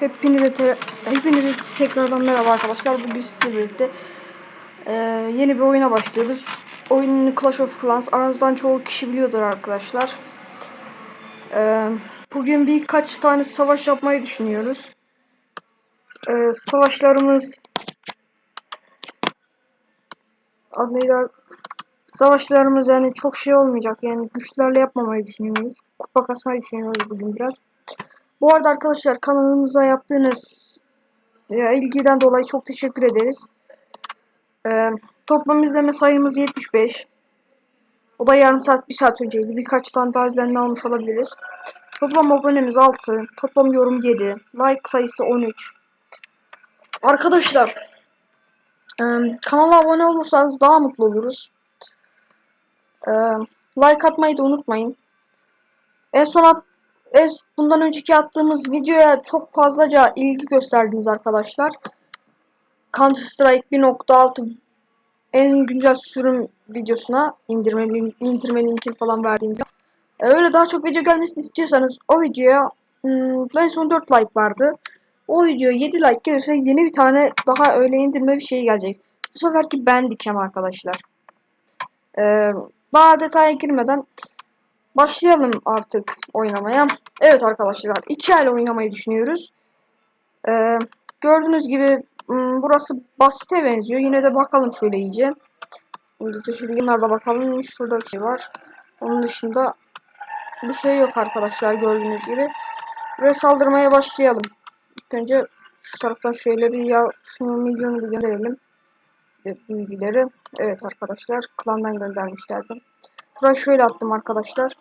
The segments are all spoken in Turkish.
Hepinize te hepinize tekrardan merhaba arkadaşlar. Bugün sizlerle birlikte e, yeni bir oyuna başlıyoruz. Oyunun Clash of Clans. Aranızdan çoğu kişi biliyordur arkadaşlar. E, bugün birkaç tane savaş yapmayı düşünüyoruz. E, savaşlarımız adı neydi? Savaşlarımız yani çok şey olmayacak. Yani güçlerle yapmamayı düşünüyoruz. Kupa kasmayı düşünüyoruz bugün biraz. Bu arada arkadaşlar kanalımıza yaptığınız ya, ilgiden dolayı çok teşekkür ederiz. Ee, toplam izleme sayımız 75. O da yarım saat, bir saat önceydi. Birkaç tane daha izlenme almış olabiliriz. Toplam abonemiz 6. Toplam yorum 7. Like sayısı 13. Arkadaşlar e, kanala abone olursanız daha mutlu oluruz. E, like atmayı da unutmayın. En son at en bundan önceki attığımız videoya çok fazlaca ilgi gösterdiniz arkadaşlar. Counter Strike 1.6 en güncel sürüm videosuna indirme, link, indirme linkini falan verdiğimde. E, öyle daha çok video gelmesini istiyorsanız o videoya en son 4 like vardı. O video 7 like gelirse yeni bir tane daha öyle indirme bir şey gelecek. Bu seferki ben dikeceğim arkadaşlar. Ee, daha detaya girmeden Başlayalım artık oynamaya. Evet arkadaşlar iki el oynamayı düşünüyoruz. Ee, gördüğünüz gibi hmm, burası basite benziyor. Yine de bakalım şöyle iyice. De şöyle kenarda bakalım. Şurada bir şey var. Onun dışında bir şey yok arkadaşlar gördüğünüz gibi. Buraya saldırmaya başlayalım. İlk önce şu taraftan şöyle bir ya şunu milyonu bir gönderelim. Büyücüleri. Evet arkadaşlar klandan göndermişlerdi. Burayı şöyle attım arkadaşlar.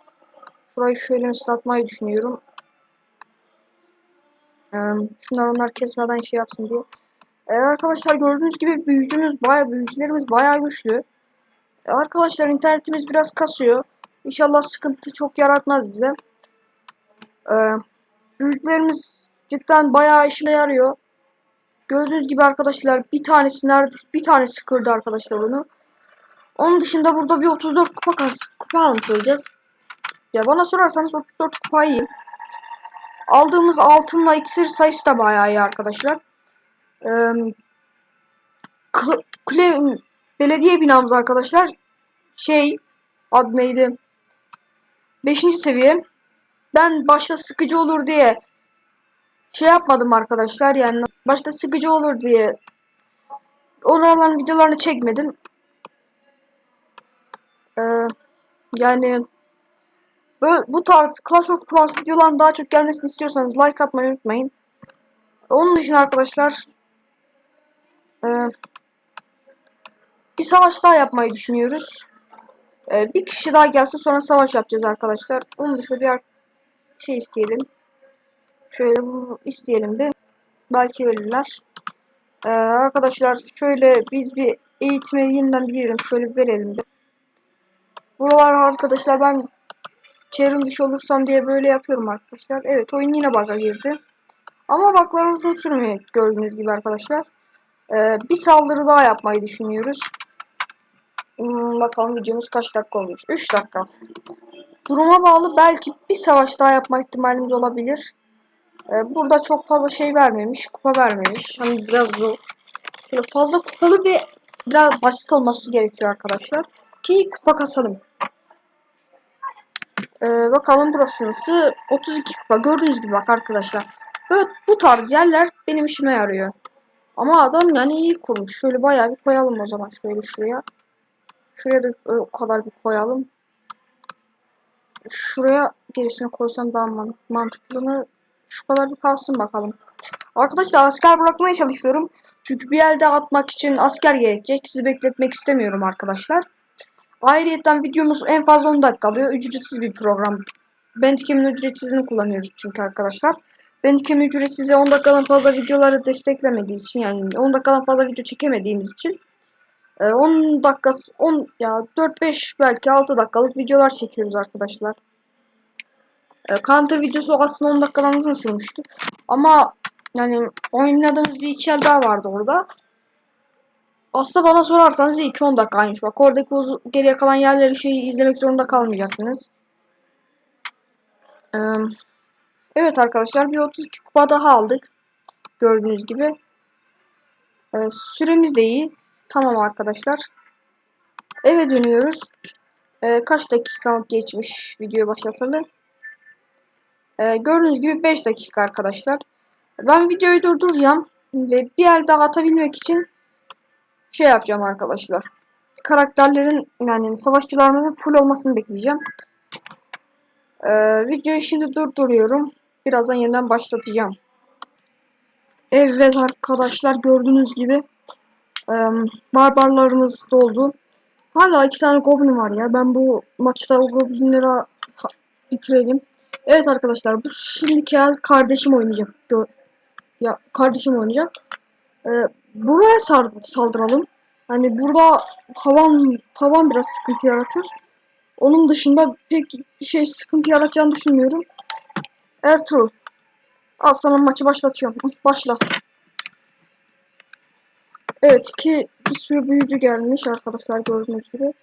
Burayı şöyle ıslatmayı düşünüyorum. Ee, şunlar onlar kesmeden şey yapsın diye. Ee, arkadaşlar gördüğünüz gibi büyücümüz baya büyücülerimiz baya güçlü. Ee, arkadaşlar internetimiz biraz kasıyor. İnşallah sıkıntı çok yaratmaz bize. Ee, büyücülerimiz cidden baya işime yarıyor. Gördüğünüz gibi arkadaşlar bir tanesi neredeyse bir tanesi kırdı arkadaşlar onu. Onun dışında burada bir 34 kupa kas kupa almış olacağız. Ya bana sorarsanız 34 kupa. Aldığımız altınla iksir sayısı da bayağı iyi arkadaşlar. Ee, kule, belediye binamız arkadaşlar şey adı neydi? 5. seviye. Ben başta sıkıcı olur diye şey yapmadım arkadaşlar yani başta sıkıcı olur diye oraların videolarını çekmedim. Ee, yani Böyle, bu tarz Clash of Clans videoların daha çok gelmesini istiyorsanız like atmayı unutmayın. Onun dışında arkadaşlar e, bir savaş daha yapmayı düşünüyoruz. E, bir kişi daha gelse sonra savaş yapacağız arkadaşlar. Onun dışında bir şey isteyelim. Şöyle bu isteyelim bir. Belki verirler. Ee, arkadaşlar şöyle biz bir eğitime yeniden bir girelim. Şöyle bir verelim de. Buralar arkadaşlar ben çevrim dışı olursam diye böyle yapıyorum arkadaşlar. Evet oyun yine bug'a girdi. Ama bug'lar uzun sürmüyor gördüğünüz gibi arkadaşlar. Ee, bir saldırı daha yapmayı düşünüyoruz. Hmm, bakalım videomuz kaç dakika olmuş. 3 dakika. Duruma bağlı belki bir savaş daha yapma ihtimalimiz olabilir. Ee, burada çok fazla şey vermemiş. Kupa vermemiş. Hani biraz zor. Şöyle fazla kupalı ve biraz basit olması gerekiyor arkadaşlar. Ki kupa kasalım. Ee, bakalım burası nasıl? 32 kupa. Gördüğünüz gibi bak arkadaşlar. Böyle bu tarz yerler benim işime yarıyor. Ama adam yani iyi kurmuş. Şöyle bayağı bir koyalım o zaman. Şöyle şuraya. Şuraya da o kadar bir koyalım. Şuraya gerisini koysam daha mantıklı mı? Şu kadar bir kalsın bakalım. Arkadaşlar asker bırakmaya çalışıyorum. Çünkü bir elde atmak için asker gerekecek. Sizi bekletmek istemiyorum arkadaşlar. Ayrıyeten videomuz en fazla 10 dakika alıyor. Ücretsiz bir program. Bandicam'in ücretsizini kullanıyoruz çünkü arkadaşlar. Bandicam ücretsiz 10 dakikadan fazla videoları desteklemediği için yani 10 dakikadan fazla video çekemediğimiz için 10 dakika 10 ya 4-5 belki 6 dakikalık videolar çekiyoruz arkadaşlar. Counter videosu aslında 10 dakikadan uzun sürmüştü. Ama yani oynadığımız bir iki el daha vardı orada. Aslında bana sorarsanız 2-10 dakikaymış. Bak oradaki o geriye kalan yerleri şeyi izlemek zorunda kalmayacaksınız. Ee, evet arkadaşlar bir 32 kupa daha aldık. Gördüğünüz gibi. Ee, süremiz de iyi. Tamam arkadaşlar. Eve dönüyoruz. Ee, kaç dakika geçmiş video başlatalı? Ee, gördüğünüz gibi 5 dakika arkadaşlar. Ben videoyu durduracağım ve bir el daha atabilmek için şey yapacağım arkadaşlar. Karakterlerin yani savaşçılarımın full olmasını bekleyeceğim. Ee, videoyu şimdi durduruyorum. Birazdan yeniden başlatacağım. Evet arkadaşlar gördüğünüz gibi em, barbarlarımız doldu. Hala iki tane goblin var ya. Ben bu maçta o goblinleri bitirelim. Evet arkadaşlar bu şimdiki kardeşim oynayacak. Ya kardeşim oynayacak. Ee, buraya sar- saldıralım. Hani burada tavan tavan biraz sıkıntı yaratır. Onun dışında pek bir şey sıkıntı yaratacağını düşünmüyorum. Ertuğrul. Al sana maçı başlatıyorum. Başla. Evet ki bir sürü büyücü gelmiş arkadaşlar gördüğünüz gibi.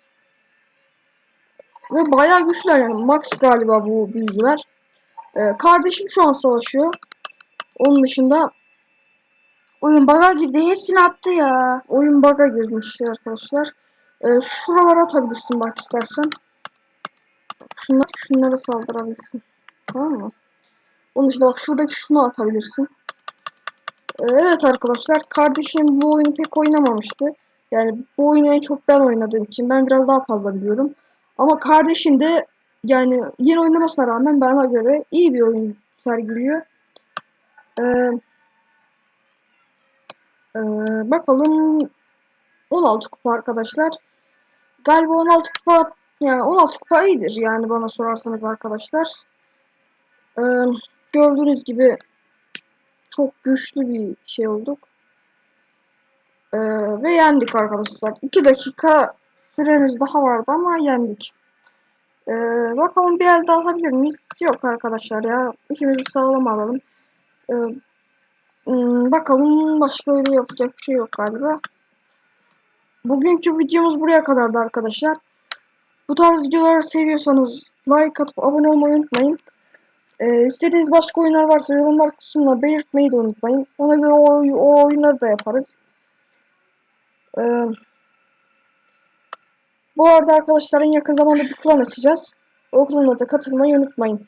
Ve bayağı güçlüler yani. Max galiba bu büyücüler. Ee, kardeşim şu an savaşıyor. Onun dışında oyun bug'a girdi. Hepsini attı ya. Oyun bug'a girmiş arkadaşlar. Ee, şuralara atabilirsin bak istersen. Şunlar, şunlara saldırabilirsin. Tamam mı? Onun dışında bak şuradaki şunu atabilirsin. Ee, Evet arkadaşlar kardeşim bu oyunu pek oynamamıştı. Yani bu oyunu en çok ben oynadığım için ben biraz daha fazla biliyorum. Ama kardeşim de yani yeni oynamasına rağmen bana göre iyi bir oyun sergiliyor. Ee, bakalım 16 kupa arkadaşlar. Galiba 16 kupa yani 16 kupa iyidir yani bana sorarsanız arkadaşlar. Ee, gördüğünüz gibi çok güçlü bir şey olduk. Ee, ve yendik arkadaşlar. 2 dakika süremiz daha vardı ama yendik. Ee, bakalım bir elde alabilir miyiz? Yok arkadaşlar ya. İkimizi sağlam alalım. Ee, hmm, bakalım başka öyle yapacak bir şey yok galiba. Bugünkü videomuz buraya kadardı arkadaşlar. Bu tarz videoları seviyorsanız like atıp abone olmayı unutmayın. Ee, istediğiniz başka oyunlar varsa yorumlar kısmına belirtmeyi de unutmayın. Ona göre o, o oyunları da yaparız. Ee, bu arada arkadaşlar en yakın zamanda bir klan açacağız. O klana da katılmayı unutmayın.